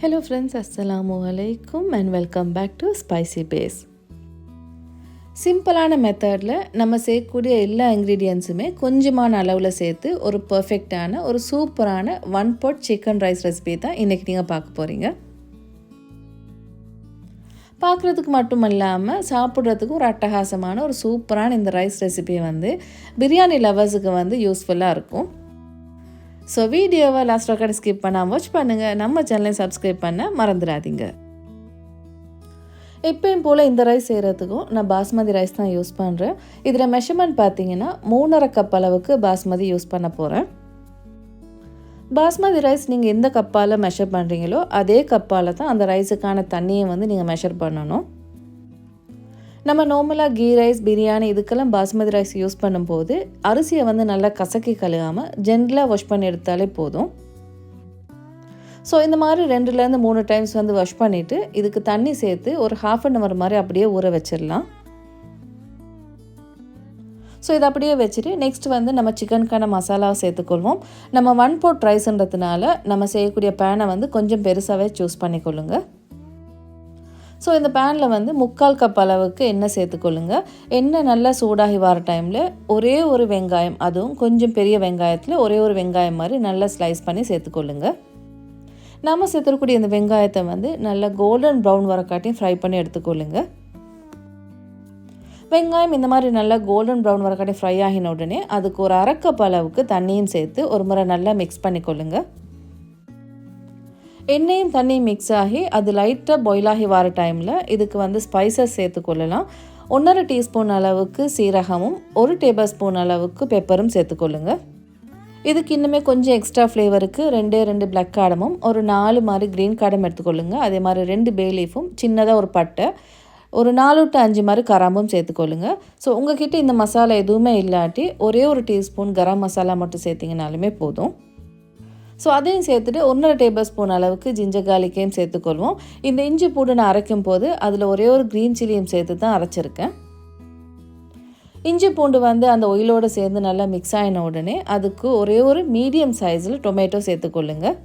Hello friends அஸ்ஸலாமு அலைக்கும் and welcome back to spicy base சிம்பிளான மெத்தடில் நம்ம சேர்க்கக்கூடிய எல்லா இன்க்ரீடியன்ஸுமே கொஞ்சமான அளவில் சேர்த்து ஒரு பர்ஃபெக்டான ஒரு சூப்பரான one pot chicken rice recipe தான் இன்றைக்கி நீங்கள் பார்க்க போகிறீங்க பார்க்குறதுக்கு மட்டும் இல்லாமல் சாப்பிட்றதுக்கு ஒரு அட்டகாசமான ஒரு சூப்பரான இந்த ரைஸ் ரெசிபி வந்து பிரியாணி லவர்ஸுக்கு வந்து யூஸ்ஃபுல்லாக இருக்கும். ஸோ வீடியோவை லாஸ்ட் ரெக்கார்டு ஸ்கிப் பண்ணாமல் வாட்ச் பண்ணுங்கள் நம்ம சேனலையும் சப்ஸ்கிரைப் பண்ண மறந்துடாதீங்க. இப்போயும் போல் இந்த ரைஸ் செய்கிறதுக்கும் நான் பாஸ்மதி ரைஸ் தான் யூஸ் பண்ணுறேன் இதில் மெஷர்மெண்ட் பார்த்தீங்கன்னா மூணரை கப் அளவுக்கு பாஸ்மதி யூஸ் பண்ண போகிறேன் பாஸ்மதி ரைஸ் நீங்கள் எந்த கப்பால் மெஷர் பண்ணுறீங்களோ அதே கப்பால் தான் அந்த ரைஸுக்கான தண்ணியை வந்து நீங்கள் மெஷர் பண்ணணும். நம்ம நார்மலாக கீ ரைஸ் பிரியாணி இதுக்கெல்லாம் பாஸ்மதி ரைஸ் யூஸ் பண்ணும்போது அரிசியை வந்து நல்லா கசக்கி கழுகாமல் ஜென்ரலாக வாஷ் பண்ணி எடுத்தாலே போதும். ஸோ இந்த மாதிரி ரெண்டுலேருந்து மூணு டைம்ஸ் வந்து வாஷ் பண்ணிவிட்டு இதுக்கு தண்ணி சேர்த்து ஒரு ஹாஃப் அன் ஹவர் மாதிரி அப்படியே ஊற வச்சிடலாம். ஸோ இதை அப்படியே வச்சுட்டு நெக்ஸ்ட் வந்து நம்ம சிக்கனுக்கான மசாலாவை சேர்த்துக்கொள்வோம். நம்ம ஒன் போட் ரைஸ்ன்றதுனால நம்ம செய்யக்கூடிய பேனை வந்து கொஞ்சம் பெருசாகவே சூஸ் பண்ணிக்கொள்ளுங்கள் ஸோ இந்த பேனில் வந்து முக்கால் கப் அளவுக்கு எண்ணெய் சேர்த்துக்கொள்ளுங்க. எண்ணெய் நல்லா சூடாகி வர டைமில் ஒரே ஒரு வெங்காயம் அதுவும் கொஞ்சம் பெரிய வெங்காயத்தில் ஒரே ஒரு வெங்காயம் மாதிரி நல்லா ஸ்லைஸ் பண்ணி சேர்த்துக்கொள்ளுங்க. நாம் சேர்த்துக்கூடிய இந்த வெங்காயத்தை வந்து நல்லா கோல்டன் ப்ரௌன் வரக்காட்டியும் ஃப்ரை பண்ணி எடுத்துக்கொள்ளுங்க. வெங்காயம் இந்த மாதிரி நல்லா கோல்டன் ப்ரௌன் வரக்காட்டி ஃப்ரை ஆகின உடனே அதுக்கு ஒரு அரைக்கப் அளவுக்கு தண்ணியும் சேர்த்து ஒரு முறை நல்லா மிக்ஸ் பண்ணிக்கொள்ளுங்க. எண்ணெயும் தண்ணியும் மிக்ஸ் ஆகி அது லைட்டாக பாயில் ஆகி வர டைமில் இதுக்கு வந்து ஸ்பைசஸ் சேர்த்துக்கொள்ளலாம் ஒன்றரை டீஸ்பூன் அளவுக்கு சீரகமும் ஒரு டேபிள் ஸ்பூன் அளவுக்கு பெப்பரும் சேர்த்துக்கொள்ளுங்க இதுக்கு இன்னுமே கொஞ்சம் எக்ஸ்ட்ரா ஃப்ளேவருக்கு ரெண்டே ரெண்டு பிளாக் காடமும் ஒரு நாலு மாதிரி க்ரீன் காடம் எடுத்துக்கொள்ளுங்க அதே மாதிரி ரெண்டு பே லீஃபும் சின்னதாக ஒரு பட்டை ஒரு நாலு டு அஞ்சு மாதிரி கராம்பும் சேர்த்துக்கொள்ளுங்க ஸோ உங்ககிட்ட இந்த மசாலா எதுவுமே இல்லாட்டி ஒரே ஒரு டீஸ்பூன் கரம் மசாலா மட்டும் சேர்த்திங்கனாலுமே போதும். ஸோ அதையும் சேர்த்துட்டு ஒன்றரை டேபிள் ஸ்பூன் அளவுக்கு ஜிஞ்சர் கார்லிக்கையும் சேர்த்துக்கொள்வோம். இந்த இஞ்சி பூண்டு நான் அரைக்கும் போது அதில் ஒரே ஒரு க்ரீன் சில்லியும் சேர்த்து தான் அரைச்சிருக்கேன். இஞ்சி பூண்டு வந்து அந்த ஒயிலோடு சேர்ந்து நல்லா மிக்ஸ் ஆகின உடனே அதுக்கு ஒரே ஒரு மீடியம் சைஸில் டொமேட்டோ சேர்த்துக்கொள்ளுங்கள்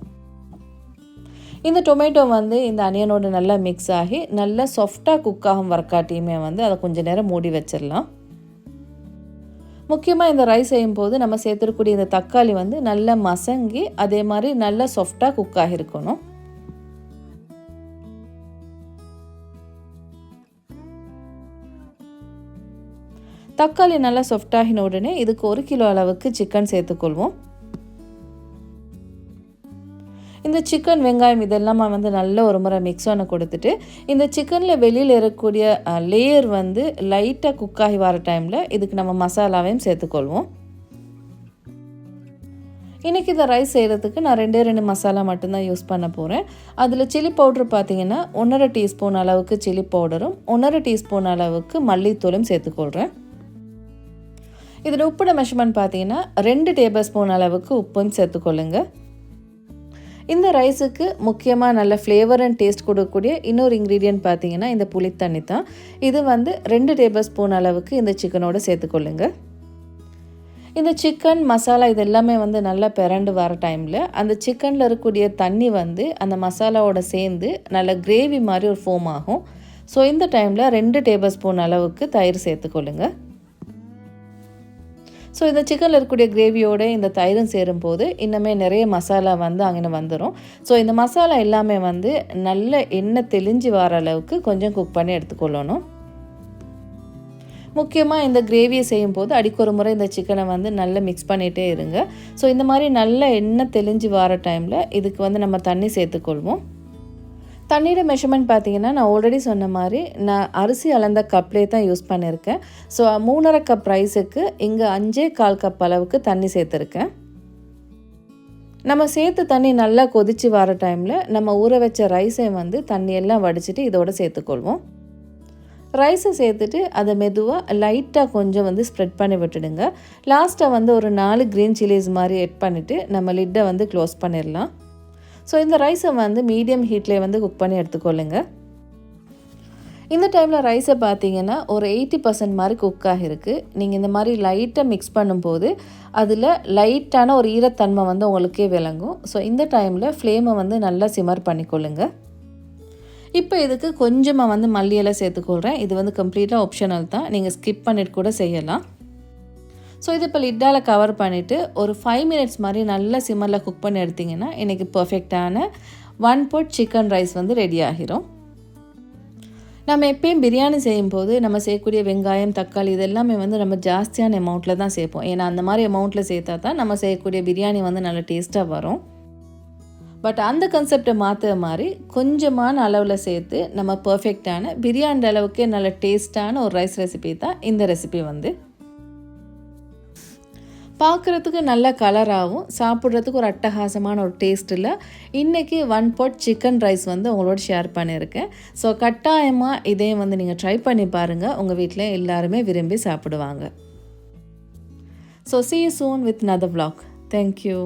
இந்த டொமேட்டோ வந்து இந்த அனியனோடு நல்லா மிக்ஸ் ஆகி நல்லா சாஃப்டாக குக் ஆகும் வரக்காட்டியுமே வந்து அதை கொஞ்சம் நேரம் மூடி வச்சிடலாம். முக்கியமாக இந்த ரைஸ் செய்யும்போது நம்ம சேர்த்துருக்கூடிய இந்த தக்காளி வந்து நல்லா மசங்கி அதே மாதிரி நல்லா சாஃப்டாக குக் ஆகிருக்கணும். தக்காளி நல்லா சாஃப்டாகின உடனே இதுக்கு ஒரு கிலோ அளவுக்கு சிக்கன் சேர்த்துக்கொள்வோம். இந்த சிக்கன் வெங்காயம் இதெல்லாம் வந்து நல்ல ஒரு முறை மிக்ஸ் பண்ண கொடுத்துட்டு இந்த சிக்கனில் வெளியில் இருக்கக்கூடிய லேயர் வந்து லைட்டாக குக் ஆகி வர டைமில் இதுக்கு நம்ம மசாலாவையும் சேர்த்துக்கொள்வோம். இன்றைக்கி இந்த ரைஸ் செய்கிறதுக்கு நான் ரெண்டே ரெண்டு மசாலா மட்டும்தான் யூஸ் பண்ண போகிறேன் அதில் சில்லி பவுட்ரு பார்த்தீங்கன்னா ஒன்றரை டீஸ்பூன் அளவுக்கு சில்லி பவுடரும் ஒன்றரை டீஸ்பூன் அளவுக்கு மல்லித்தூளும் சேர்த்துக்கொள்கிறேன் இதில் உப்போட மெஷர்மெண்ட் பார்த்தீங்கன்னா ரெண்டு டேபிள் ஸ்பூன் அளவுக்கு உப்பும் சேர்த்துக்கொள்ளுங்கள் இந்த ரைஸுக்கு முக்கியமாக நல்ல ஃப்ளேவர் அண்ட் டேஸ்ட் கொடுக்கக்கூடிய இன்னொரு இன்க்ரீடியன்ட் பார்த்தீங்கன்னா இந்த புளித்தண்ணி தான். இது வந்து ரெண்டு டேபிள் ஸ்பூன் அளவுக்கு இந்த சிக்கனோடு சேர்த்துக்கொள்ளுங்க. இந்த சிக்கன் மசாலா இது எல்லாமே வந்து நல்லா பிறண்டு வர டைமில் அந்த சிக்கனில் இருக்கக்கூடிய தண்ணி வந்து அந்த மசாலாவோட சேர்ந்து நல்ல கிரேவி மாதிரி ஒரு ஃபோம் ஆகும். ஸோ இந்த டைமில் ரெண்டு டேபிள் ஸ்பூன் அளவுக்கு தயிர் சேர்த்துக்கொள்ளுங்கள் ஸோ இந்த சிக்கனில் இருக்கக்கூடிய கிரேவியோட இந்த தயிரும் சேரும்போது இன்னுமே நிறைய மசாலா வந்து அங்கே வந்துடும் ஸோ இந்த மசாலா எல்லாமே வந்து நல்ல எண்ணெய் தெளிஞ்சு வர அளவுக்கு கொஞ்சம் குக் பண்ணி எடுத்துக்கொள்ளணும். முக்கியமாக இந்த கிரேவியை செய்யும் போது அடிக்கொரு முறை இந்த சிக்கனை வந்து நல்லா மிக்ஸ் பண்ணிகிட்டே இருங்க. ஸோ இந்த மாதிரி நல்ல எண்ணெய் தெளிஞ்சு வர டைமில் இதுக்கு வந்து நம்ம தண்ணி சேர்த்துக்கொள்வோம். தண்ணியோட மெஷர்மெண்ட் பார்த்தீங்கன்னா நான் ஆல்ரெடி சொன்ன மாதிரி நான் அரிசி அளந்த கப்லேயே தான் யூஸ் பண்ணியிருக்கேன் ஸோ மூணரை கப் ரைஸுக்கு இங்கே அஞ்சே கால் கப் அளவுக்கு தண்ணி சேர்த்துருக்கேன். நம்ம சேர்த்து தண்ணி நல்லா கொதித்து வர டைமில் நம்ம ஊற வச்ச ரைஸை வந்து தண்ணியெல்லாம் வடிச்சிட்டு இதோடு சேர்த்துக்கொள்வோம். ரைஸை சேர்த்துட்டு அதை மெதுவாக லைட்டாக கொஞ்சம் வந்து ஸ்ப்ரெட் பண்ணி விட்டுடுங்க. லாஸ்ட்டாக வந்து ஒரு நாலு க்ரீன் சில்லிஸ் மாதிரி எட் பண்ணிவிட்டு நம்ம லிட்டை வந்து க்ளோஸ் பண்ணிடலாம். ஸோ இந்த ரைஸை வந்து மீடியம் ஹீட்லேயே வந்து குக் பண்ணி எடுத்துக்கொள்ளுங்க. இந்த டைமில் ரைஸை பார்த்தீங்கன்னா ஒரு எயிட்டி பர்சன்ட் மாதிரி குக் ஆகிருக்கு. நீங்கள் இந்த மாதிரி லைட்டாக மிக்ஸ் பண்ணும்போது அதில் லைட்டான ஒரு ஈரத்தன்மை வந்து உங்களுக்கே விளங்கும். ஸோ இந்த டைமில் ஃப்ளேமை வந்து நல்லா சிமர் பண்ணிக்கொள்ளுங்க. இப்போ இதுக்கு கொஞ்சமாக வந்து மல்லியெல்லாம் சேர்த்துக்கொள்கிறேன் இது வந்து கம்ப்ளீட்டாக ஆப்ஷனல் தான். நீங்கள் ஸ்கிப் பண்ணிட்டு கூட செய்யலாம். ஸோ இது இப்போ லிட்டால் கவர் பண்ணிவிட்டு ஒரு ஃபைவ் மினிட்ஸ் மாதிரி நல்லா சிம்மரில் குக் பண்ணி எடுத்திங்கன்னா இன்றைக்கி பர்ஃபெக்டான ஒன் பொட் சிக்கன் ரைஸ் வந்து ரெடி ஆகிரும். நம்ம எப்பயும் பிரியாணி செய்யும்போது நம்ம செய்யக்கூடிய வெங்காயம் தக்காளி இதெல்லாமே வந்து நம்ம ஜாஸ்தியான அமௌண்ட்டில் தான் சேர்ப்போம். ஏன்னா அந்த மாதிரி அமௌண்ட்டில் சேர்த்தா தான் நம்ம செய்யக்கூடிய பிரியாணி வந்து நல்ல டேஸ்ட்டாக வரும். பட் அந்த கன்செப்டை மாற்றுற மாதிரி கொஞ்சமான அளவில் சேர்த்து நம்ம பர்ஃபெக்டான பிரியாணி அளவுக்கே நல்ல டேஸ்ட்டான ஒரு ரைஸ் ரெசிபி தான் இந்த ரெசிபி வந்து. பார்க்குறதுக்கு நல்ல கலராகவும் சாப்பிட்றதுக்கு ஒரு அட்டகாசமான ஒரு டேஸ்ட்டில் இன்றைக்கி ஒன் பாட் சிக்கன் ரைஸ் வந்து உங்களோட ஷேர் பண்ணியிருக்கேன். ஸோ கட்டாயமாக இதையும் வந்து நீங்கள் ட்ரை பண்ணி பாருங்கள் உங்கள் வீட்டில் எல்லாருமே விரும்பி சாப்பிடுவாங்க. So see soon with another vlog. Thank you